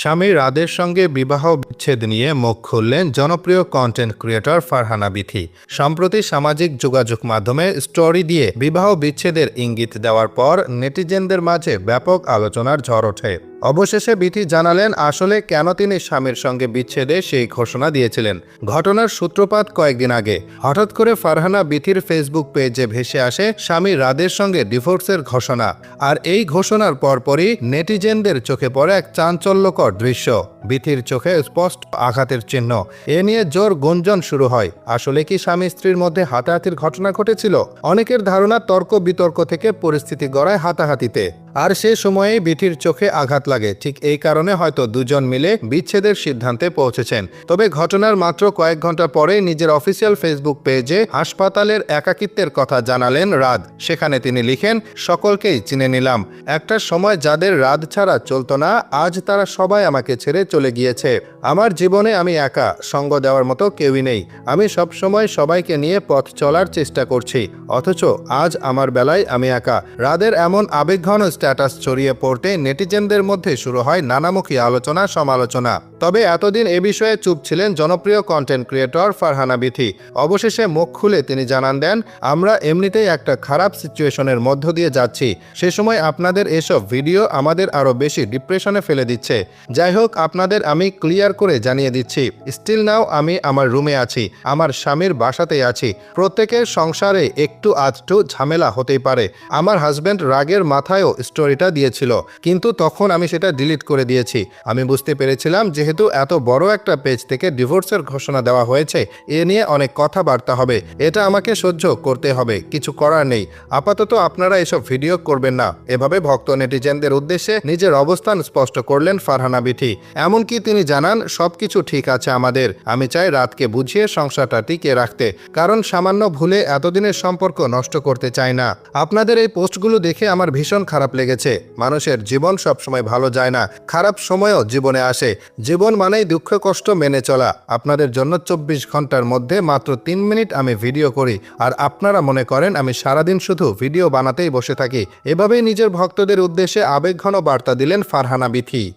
স্বামী রাদের সঙ্গে বিবাহ বিচ্ছেদ নিয়ে মুখ খুললেন জনপ্রিয় কন্টেন্ট ক্রিয়েটর ফারহানা বিথি। সম্প্রতি সামাজিক যোগাযোগ মাধ্যমে স্টোরি দিয়ে বিবাহ বিচ্ছেদের ইঙ্গিত দেওয়ার পর নেটিজেনদের মাঝে ব্যাপক আলোচনার ঝড় ওঠে। অবশেষে বিথি জানালেন, আসলে কেন তিনি স্বামীর সঙ্গে বিচ্ছেদে সেই ঘোষণা দিয়েছিলেন। ঘটনার সূত্রপাত কয়েকদিন আগে। হঠাৎ করে ফারহানা বিথির ফেসবুক পেজে ভেসে আসে স্বামী রাদের সঙ্গে ডিভোর্সের ঘোষণা। আর এই ঘোষণার পরপরই নেটিজেনদের চোখে পড়ে এক চাঞ্চল্যকর দৃশ্য। বিথির চোখে স্পষ্ট আঘাতের চিহ্ন। এ নিয়ে জোর গুঞ্জন শুরু হয়। আসলে কি স্বামী স্ত্রীর মধ্যে হাতাহাতির ঘটনা ঘটেছিল? অনেকের ধারণা তর্ক বিতর্ক থেকে পরিস্থিতি গড়ায় হাতাহাতিতে। আর সে সময়ে বিথির চোখে আঘাত লাগে। ঠিক এই কারণে হয়তো দুজন মিলে বিচ্ছেদের সিদ্ধান্তে পৌঁছেছেন। তবে ঘটনার মাত্র কয়েক ঘণ্টা পরে নিজের অফিসিয়াল ফেসবুক পেজে হাসপাতালের একাকিত্বের কথা জানালেন রাদ। সেখানে তিনি লিখেন, সকলকেই চিনে নিলাম। একটা সময় যাদের রাদ ছাড়া চলতো না, আজ তারা সবাই আমাকে ছেড়ে চলে গিয়েছে। আমার জীবনে আমি একা, সঙ্গ দেওয়ার মতো কেউই নেই। আমি সবসময় সবাইকে নিয়ে পথ চলার চেষ্টা করছি, অথচ আজ আমার বেলায় আমি একা। রাদের এমন আবেগঘন স্ট্যাটাস ছড়িয়ে পড়তে নেটিজেনদের মধ্যে শুরু হয় নানামুখী আলোচনা, সমালোচনা। তবে এতদিন এ বিষয়ে চুপ ছিলেন জনপ্রিয় কন্টেন্ট ক্রিয়েটর ফারহানা বিথি। অবশেষে মুখ খুলে তিনি জানান দেন, আমরা এমনিতেই একটা খারাপ সিচুয়েশনের মধ্য দিয়ে যাচ্ছি। সে সময় আপনাদের এসব ভিডিও আমাদের আরও বেশি ডিপ্রেশনে ফেলে দিচ্ছে। যাই হোক আপনাদের আমি ক্লিয়ার করে জানিয়ে দিচ্ছি স্টিল নাও আমি আমার রুমে আছি, আমার স্বামীর বাসাতেই আছি। প্রত্যেকের সংসারে একটু আধটু ঝামেলা হতেই পারে। আমার হাজব্যান্ড রাগের মাথায়ও স্টোরিটা দিয়েছিল, কিন্তু তখন আমি সেটা ডিলিট করে দিয়েছি। আমি বুঝতে পেরেছিলাম যেহেতু এত বড় একটা পেজ থেকে ডিভোর্সের ঘোষণা দেওয়া হয়েছে, এ নিয়ে অনেক কথাবার্তা হবে। এটা আমাকে সহ্য করতে হবে, কিছু করার নেই। আপাতত আপনারা এসব ভিডিও করবেন না। এভাবে ভক্ত নেটিজেনদের উদ্দেশ্যে নিজের অবস্থান স্পষ্ট করলেন ফারহানা বিথি। এমনকি তিনি জানান, সবকিছু ঠিক আছে আমাদের। আমি চাই রাতকে বুঝিয়ে সংসারটা টিকে রাখতে। কারণ সামান্য ভুলে এতদিনের সম্পর্ক নষ্ট করতে চাই না। আপনাদের এই পোস্টগুলো দেখে আমার ভীষণ খারাপ লেগেছে। মানুষের জীবন সবসময় ভালো যায় না। খারাপ সময়ও জীবনে আসে। জীবন মানেই দুঃখ, কষ্ট মেনে চলা। আপনাদের জন্য চব্বিশ ঘণ্টার মধ্যে মাত্র তিন মিনিট আমি ভিডিও করি। আর আপনারা মনে করেন, আমি সারাদিন শুধু ভিডিও বানাতেই বসে থাকি। এভাবেই নিজের ভক্তদের উদ্দেশ্যে আবেগঘন বার্তা দিলেন ফারহানা বিথি।